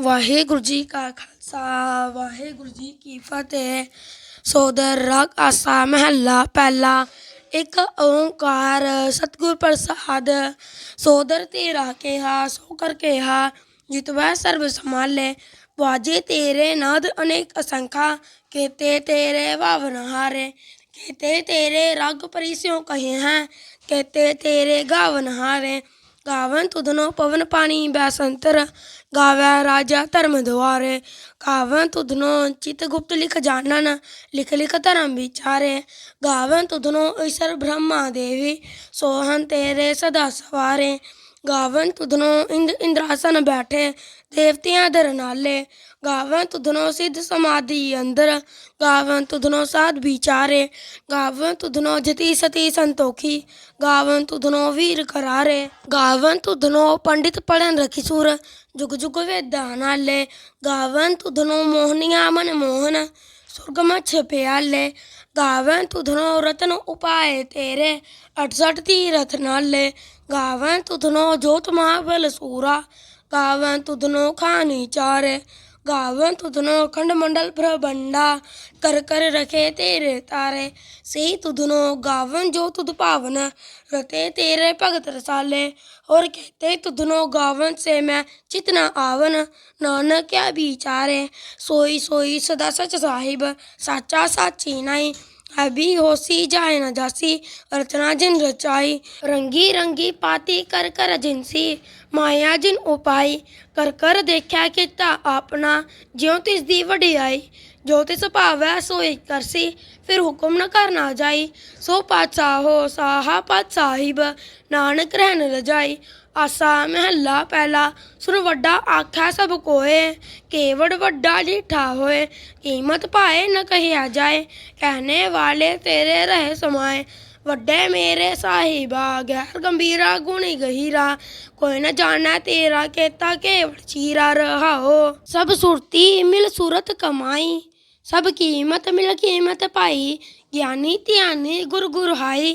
ਵਾਹਿਗੁਰੂ ਜੀ ਕਾ ਖਾਲਸਾ, ਵਾਹਿਗੁਰੂ ਜੀ ਕੀ ਫਤਿਹ। ਸੋਦਰ, ਰਾਗ, ਆਸਾ, ਮਹੱਲਾ, ਪਹਿਲਾ, ਇੱਕ ਓੰਕਾਰ, ਸਤਿਗੁਰ ਪ੍ਰਸਾਦ। ਸੋਦਰ ਤੇਰਾ ਕਿਹਾ, ਸੋ ਕਰ ਕਿਹਾ ਜਿਤਵੈ ਸਰਬ ਸੰਭਾਲੇ। ਵਾਜੇ ਤੇਰੇ ਨਾਦ ਅਨੇਕ ਅਸੰਖਾ, ਕੇਤੇ ਤੇਰੇ ਭਾਵਨ ਹਾਰੇ। ਕੇਤੇ ਤੇਰੇ ਰਗ ਪਰਿਸਿਓ ਕਹੇ ਹੈ, ਕੇਤੇ ਤੇਰੇ ਗਾਵਨ ਹਾਰੇ। ਗਾਵਨ ਤੁਧਨੋ ਪਵਨ ਪਾਣੀ ਬੈਸੰਤਰ, ਗਾਵੈ ਰਾਜਾ ਧਰਮ ਦੁਆਰੇ। ਗਾਵਨ ਤੁਧਨੋ ਚਿਤ ਗੁਪਤ ਲਿਖ ਜਾਣਨ, ਲਿਖ ਲਿਖ ਧਰਮ ਵਿਚਾਰੇ। ਗਾਵਨ ਤੁਧਨੋ ਈਸ਼ਰ ਬ੍ਰਹਮਾ ਦੇਵੀ, ਸੋਹਨ ਤੇਰੇ ਸਦਾ ਸਵਾਰੇ। ਗਾਵਨ ਤੁਧਨੋ ਇੰਦ, ਇੰਦਰਾਸਨ ਬੈਠੇ, ਦੇਵਤਿਆਂ ਦਰਨਾਲੇ ਗਾਵਨ ਤੁਧਨੋ ਸਿੱਧ ਸਮਾਧੀ ਅੰਦਰ, ਗਾਵਨ ਤੁਧਨੋ ਸਾਧ ਵਿਚਾਰੇ। ਗਾਵਨ ਤੁਧਨੋ ਜਤੀ ਸਤੀ ਸੰਤੋਖੀ, ਗਾਵਨ ਤੁਧਨੋ ਵੀਰ ਕਰਾਰੇ। ਗਾਵਨ ਤੁਧਨੋ ਪੰਡਿਤ ਪੜਨ ਰਖੀ ਸੁਰ, ਜੁਗ ਜੁਗ ਵੇਦਾਂ ਨਾਲੇ। ਗਾਵਨ ਤੁਧਨੋ ਮੋਹਨੀਆਂ ਮਨ ਮੋਹਨ ਸੁਰਗਮ ਛਪਿਆਲੇ ਪਿਆਲੇ ਗਾਵਨ ਤੁਧਨੋ ਰਤਨ ਉਪਾਏ ਤੇਰੇ 68 ਤੀਰਥ ਨਾਲੇ। ਗਾਵਨ ਤੁਧਨੋ ਜੋਤ ਮਹਾਬਲ ਸੂਰਾ, ਗਾਵਨ ਤੁਧਨੋ ਖਾਨੀ गावं तुधनो खंड मंडल प्रबंडा कर कर रखे तेरे तारे सही तुधनो गावं जो तुध पावन रते तेरे भगत रसाले और कहते तुधनो गावन से मैं चितना आवन नानक क्या विचारे सोई सोई सदा सच साहिब साचा साची नहीं अभी होसी जाए न जासी रचना जिन रचाई रंगी रंगी पाती कर कर जिनसी माया जिन उपाई कर कर देखा किता अपना ज्यों तिस दी वडियाई ਜੋ ਤਿਸ ਭਾਵੈ ਸੋਈ ਕਰਸੀ ਫਿਰ ਹੁਕਮ ਨ ਕਰਨਾ ਜਾਈ। ਸੋ ਪਾਤਸ਼ਾਹੋ ਸਾਹਾ ਪਾਤ ਸਾਹਿਬ ਨਾਨਕ ਰਹਿਣ ਰਜਾਈ। ਆਸਾ ਮਹੱਲਾ ਪਹਿਲਾ ਸੁਰ ਵੱਡਾ ਆਖਿਆ ਸਭ ਕੋਏ। ਕੇਵੜ ਵੱਡਾ ਲੀਠਾ ਹੋਏ, ਕੀਮਤ ਪਾਏ ਨ ਕਹਿਆ ਜਾਏ। ਕਹਿਣੇ ਵਾਲੇ ਤੇਰੇ ਰਹੇ ਸਮਾਏ, ਵੱਡੇ ਮੇਰੇ ਸਾਹਿਬਾ ਗੈਰ ਗੰਭੀਰਾ, ਗੁਣੀ ਗਹੀਰਾ, ਕੋਈ ਨਾ ਜਾਣੈ ਤੇਰਾ, ਕੇਤਾ ਕੇਵੜ ਚੀਰਾ ਰਹਾਓ। ਸਭ ਸੁਰਤੀ ਮਿਲ ਸੁਰਤ ਕਮਾਈ। ਸਭ ਕੀਮਤ ਮਿਲ ਕੀਮਤ ਪਾਈ ਗਿਆਨੀ ਧਿਆਨੀ ਗੁਰ ਗੁਰ ਹਾਈ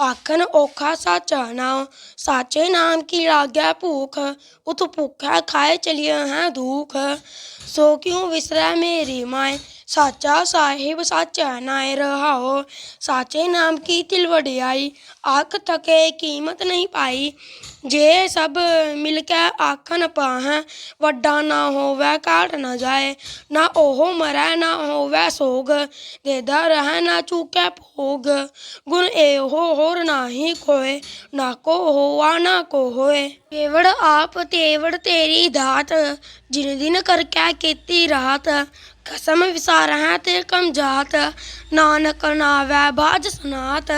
ਆਖਣ ਔਖਾ ਸਾਚਾ ਨਾਉ ਸਾਚੇ ਨਾਮ ਕੀ ਲਾਗੈ ਭੂਖ ਉਤ ਭੁੱਖਾ ਖਾਏ ਚਲਿਆ ਹੈ ਦੁਖ। ਸੋ ਕਿਉ ਵਿਸਰੈ ਮੇਰੀ ਮਾਏ ਸਾਚਾ ਸਾਹਿਬ, ਸਾਚਾ ਨਾਇ ਰਹਾਓ। ਸਾਚੇ ਨਾਮ ਕੀ ਤਿਲ ਵਡਿਆਈ? ਆਖ ਥਕੇ ਕੀਮਤ ਨਹੀਂ ਪਾਈ। ਜੇ ਸਭ ਮਿਲ ਕੇ ਆਖਣ ਪਾਹਾਂ, ਵੱਡਾ ਨਾ ਹੋਵੇ ਕਾਟ ਨਾ ਜਾਏ। ਨਾ ਉਹ ਮਰੈ, ਨਾ ਹੋਵੇ ਸੋਗ। ਦੇਦਾ ਰਹਿ, ਨਾ ਚੂਕੇ ਭੋਗ। ਗੁਣ ਇਹੋ ਹੋਰ ਨਾਹੀ ਕੋਏ ਨਾ ਕੋ ਹੋਆ, ਨਾ ਕੋ ਹੋਏ। ਕੇਵੜ ਆਪ, ਤੇਵੜ ਤੇਰੀ ਦਾਤ। ਜਿਨ ਦਿਨ ਕਰ ਕੈ ਕੀਤੀ ਰਾਤ ਕਸਮ ਵਿਸਾਰਹਿ ਤੇ ਕਮ ਜਾਤ ਨਾਨਕ ਨਾਵੈ ਬਾਜ ਸੁਨਾਤ।